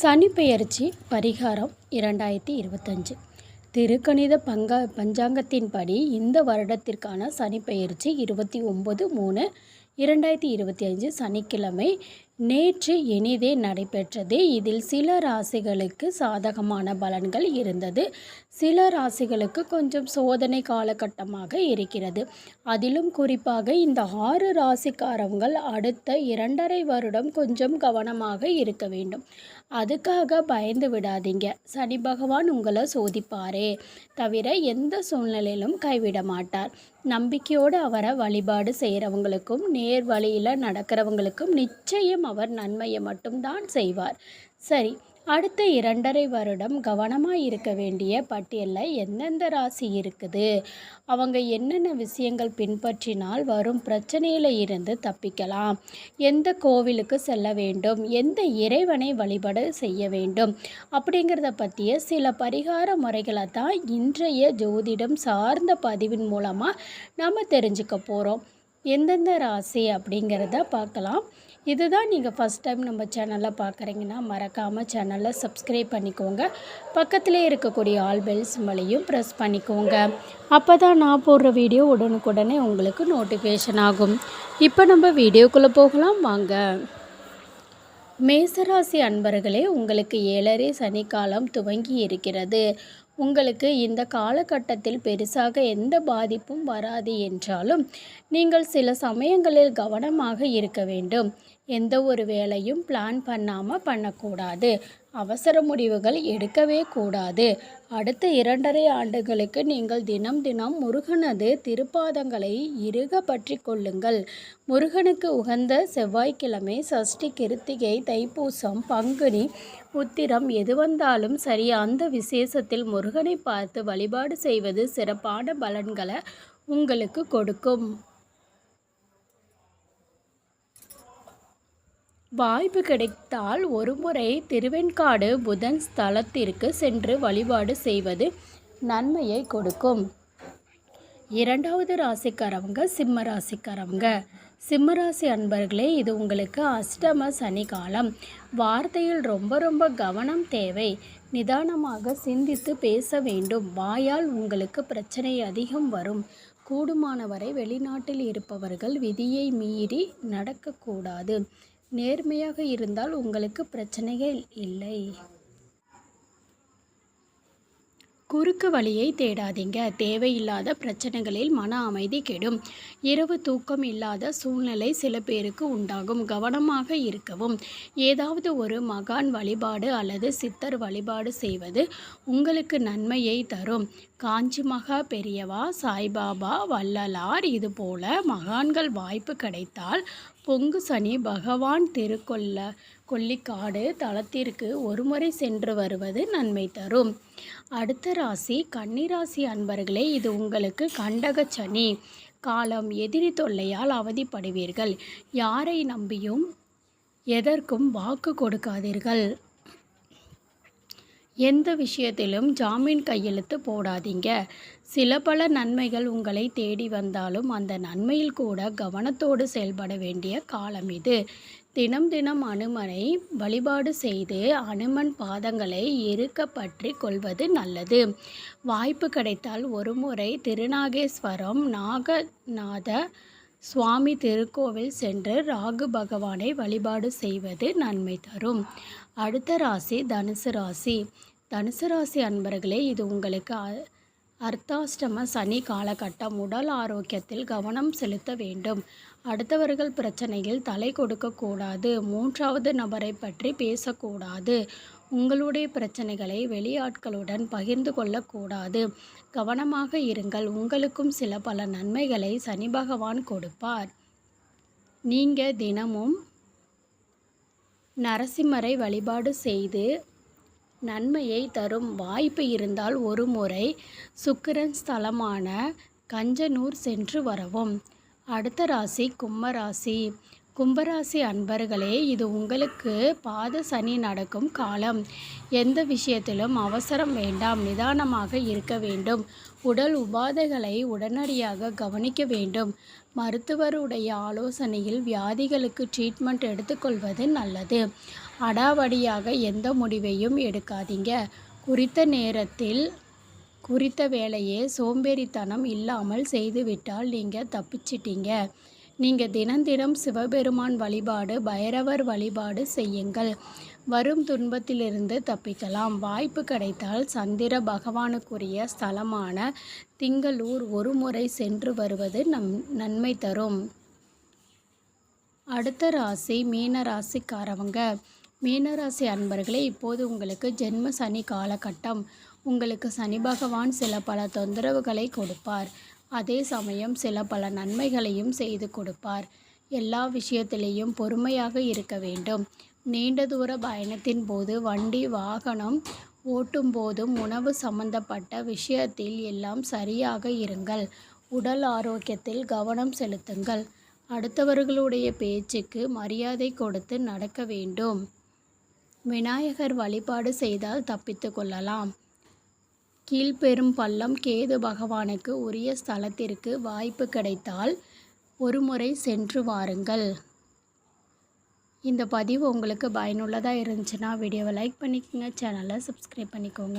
சனிப்பெயர்ச்சி பரிகாரம் இரண்டாயிரத்தி இருபத்தஞ்சு. திருக்கணித பங்கா பஞ்சாங்கத்தின்படி இந்த வருடத்திற்கான சனிப்பெயர்ச்சி இருபத்தி ஒம்பது மூணு இரண்டாயிரத்தி இருபத்தி அஞ்சு சனிக்கிழமை நேற்று இனிதே நடைபெற்றது. இதில் சில ராசிகளுக்கு சாதகமான பலன்கள் இருந்தது. சில ராசிகளுக்கு கொஞ்சம் சோதனை காலகட்டமாக இருக்கிறது. அதிலும் குறிப்பாக இந்த ஆறு ராசிக்காரவங்கள் அடுத்த இரண்டரை வருடம் கொஞ்சம் கவனமாக இருக்க வேண்டும். அதுக்காக பயந்து விடாதீங்க. சனி பகவான் உங்களை சோதிப்பாரே. தவிர எந்த சூழ்நிலையிலும் கைவிட மாட்டார். நம்பிக்கையோடு அவரை வழிபாடு செய்கிறவங்களுக்கும் நேர் வழியில் நடக்கிறவங்களுக்கும் நிச்சயம் அவர் நன்மையை மட்டும்தான் செய்வார். சரி அடுத்த இரண்டரை வருடம் கவனமாக இருக்க வேண்டிய பட்டியலில் எந்தெந்த ராசி இருக்குது? அவங்க என்னென்ன விஷயங்கள் பின்பற்றினால் வரும் பிரச்சனையில் இருந்து தப்பிக்கலாம். எந்த கோவிலுக்கு செல்ல வேண்டும்? எந்த இறைவனை வழிபாடு செய்ய வேண்டும்? அப்படிங்கிறத பற்றிய சில பரிகார முறைகளை தான் இன்றைய ஜோதிடம் சார்ந்த பதிவின் மூலமாக நம்ம தெரிஞ்சுக்க போகிறோம் எந்தெந்த ராசி அப்படிங்கிறத பார்க்கலாம். இதுதான் நீங்கள் ஃபஸ்ட் டைம் நம்ம சேனலில் பார்க்குறீங்கன்னா மறக்காமல் சேனலை சப்ஸ்கிரைப் பண்ணிக்கோங்க. பக்கத்திலே இருக்கக்கூடிய ஆல் பெல் சிம்பளையும் ப்ரெஸ் பண்ணிக்கோங்க. அப்போ தான் நான் போடுற வீடியோ உடனுக்குடனே உங்களுக்கு நோட்டிஃபிகேஷன் ஆகும். இப்போ நம்ம வீடியோக்குள்ளே போகலாம். வாங்க. மேசராசி அன்பர்களே உங்களுக்கு ஏழரை சனிக்காலம் துவங்கி இருக்கிறது. உங்களுக்கு இந்த காலகட்டத்தில் பெருசாக எந்த பாதிப்பும் வராது என்றாலும் நீங்கள் சில சமயங்களில் கவனமாக இருக்க வேண்டும். எந்த ஒரு வேலையும் பிளான் பண்ணாமல் பண்ணக்கூடாது. அவசர முடிவுகள் எடுக்கவே கூடாது. அடுத்த இரண்டரை ஆண்டுகளுக்கு நீங்கள் தினம் தினம் முருகனது திருப்பாதங்களை இறுக பற்றி கொள்ளுங்கள். முருகனுக்கு உகந்த செவ்வாய்க்கிழமை சஷ்டி கிருத்திகை தைப்பூசம் பங்குனி உத்திரம் எது வந்தாலும் சரி அந்த விசேஷத்தில் முருகனை பார்த்து வழிபாடு செய்வது சிறப்பான பலன்களை உங்களுக்கு கொடுக்கும். வாய்ப்பு கிடைத்தால் ஒருமுறை திருவெண்காடு புதன் ஸ்தலத்திற்கு சென்று வழிபாடு செய்வது நன்மையை கொடுக்கும். இரண்டாவது ராசிக்காரவங்க சிம்ம ராசிக்காரவங்க. சிம்மராசி அன்பர்களே இது உங்களுக்கு அஷ்டம சனி காலம் வார்த்தையில் ரொம்ப ரொம்ப கவனம் தேவை. நிதானமாக சிந்தித்து பேச வேண்டும். வாயால் உங்களுக்கு பிரச்சனை அதிகம் வரும். கூடுமானவரை வெளிநாட்டில் இருப்பவர்கள் விதியை மீறி நடக்கக்கூடாது. நேர்மையாக இருந்தால் உங்களுக்கு பிரச்சனைகள் இல்லை. குறுக்கு வழியை தேடாதீங்க. தேவையில்லாத பிரச்சனைகளில் மன அமைதி கெடும். இரவு தூக்கம் இல்லாத சூழ்நிலை சில பேருக்கு உண்டாகும். கவனமாக இருக்கவும். ஏதாவது ஒரு மகான் வழிபாடு அல்லது சித்தர் வழிபாடு செய்வது உங்களுக்கு நன்மையை தரும். காஞ்சி மகா பெரியவா சாய்பாபா வள்ளலார் இதுபோல மகான்கள் வாய்ப்பு கிடைத்தால் பொங்கு சனி பகவான் திருக்கொல்ல கொல்லிக்காடு தளத்திற்கு ஒருமுறை சென்று வருவது நன்மை தரும். அடுத்த ராசி கன்னிராசி அன்பர்களே இது உங்களுக்கு கண்டக சனி. காலம் எதிரி தொல்லையால் அவதிப்படுவீர்கள். யாரை நம்பியும் எதற்கும் வாக்கு கொடுக்காதீர்கள். எந்த விஷயத்திலும் ஜாமீன் கையெழுத்து போடாதீங்க. சில பல நன்மைகள் உங்களை தேடி வந்தாலும் அந்த நன்மையில் கூட கவனத்தோடு செயல்பட வேண்டிய காலம் இது. தினம் தினம் அனுமனை வழிபாடு செய்து அனுமன் பாதங்களை இருக்க பற்றி கொள்வது நல்லது. வாய்ப்பு கிடைத்தால் ஒருமுறை திருநாகேஸ்வரம் நாகநாத சுவாமி திருக்கோவில் சென்று ராகு பகவானை வழிபாடு செய்வது நன்மை தரும். அடுத்த ராசி தனுசு ராசி. தனுசு ராசி அன்பர்களே இது உங்களுக்கு அர்த்தாஷ்டம சனி காலகட்டம் உடல் ஆரோக்கியத்தில் கவனம் செலுத்த வேண்டும். அடுத்தவர்கள் பிரச்சனையில் தலை கொடுக்கக்கூடாது மூன்றாவது நபரை பற்றி பேசக்கூடாது. உங்களுடைய பிரச்சனைகளை வெளியாட்களுடன் பகிர்ந்து கொள்ளக்கூடாது. கவனமாக இருங்கள். உங்களுக்கும் சில பல நன்மைகளை சனி பகவான் கொடுப்பார். நீங்கள் தினமும் நரசிம்மரை வழிபாடு செய்து நன்மையை தரும் வாய்ப்பு இருந்தால் ஒரு முறை சுக்கிரன் ஸ்தலமான கஞ்சனூர் சென்று வரவும். அடுத்த ராசி கும்பராசி கும்பராசி அன்பர்களே இது உங்களுக்கு பாத சனி நடக்கும் காலம். எந்த விஷயத்திலும் அவசரம் வேண்டாம் நிதானமாக இருக்க வேண்டும். உடல் உபாதைகளை உடனடியாக கவனிக்க வேண்டும். மருத்துவருடைய ஆலோசனையில் வியாதிகளுக்கு ட்ரீட்மெண்ட் எடுத்துக்கொள்வது நல்லது. அடாவடியாக எந்த முடிவையும் எடுக்காதீங்க. குறித்த நேரத்தில் குறித்த வேலையை சோம்பேறித்தனம் இல்லாமல் செய்துவிட்டால் நீங்கள் தப்பிச்சிட்டீங்க. நீங்கள் தினம் தினம் சிவபெருமான் வழிபாடு பைரவர் வழிபாடு செய்யுங்கள். வரும் துன்பத்திலிருந்து தப்பிக்கலாம். வாய்ப்பு கிடைத்தால் சந்திர பகவானுக்குரிய ஸ்தலமான திங்களூர் ஒரு முறை சென்று வருவது நம் நன்மை தரும். அடுத்த ராசி மீன ராசிக்காரவங்க. மீனராசி அன்பர்களே இப்போது உங்களுக்கு ஜென்ம சனி காலகட்டம். உங்களுக்கு சனி பகவான் சில பல தொந்தரவுகளை கொடுப்பார். அதே சமயம் சில பல நன்மைகளையும் செய்து கொடுப்பார். எல்லா விஷயத்திலேயும் பொறுமையாக இருக்க வேண்டும். நீண்ட தூர பயணத்தின் போது வண்டி வாகனம் ஓட்டும் போதும் உணவு சம்பந்தப்பட்ட விஷயத்தில் எல்லாம் சரியாக இருங்கள். உடல் ஆரோக்கியத்தில் கவனம் செலுத்துங்கள். அடுத்தவர்களுடைய பேச்சுக்கு மரியாதை கொடுத்து நடக்க வேண்டும். விநாயகர் வழிபாடு செய்தால் தப்பித்து கொள்ளலாம். கீழ்பெரும் பள்ளம் கேது பகவானுக்கு உரிய ஸ்தலத்திற்கு வாய்ப்பு கிடைத்தால் ஒரு முறை சென்று வாருங்கள். இந்த பதிவு உங்களுக்கு பயனுள்ளதாக இருந்துச்சுன்னா வீடியோவை லைக் பண்ணிக்கோங்க சேனலை சப்ஸ்கிரைப் பண்ணிக்கோங்க.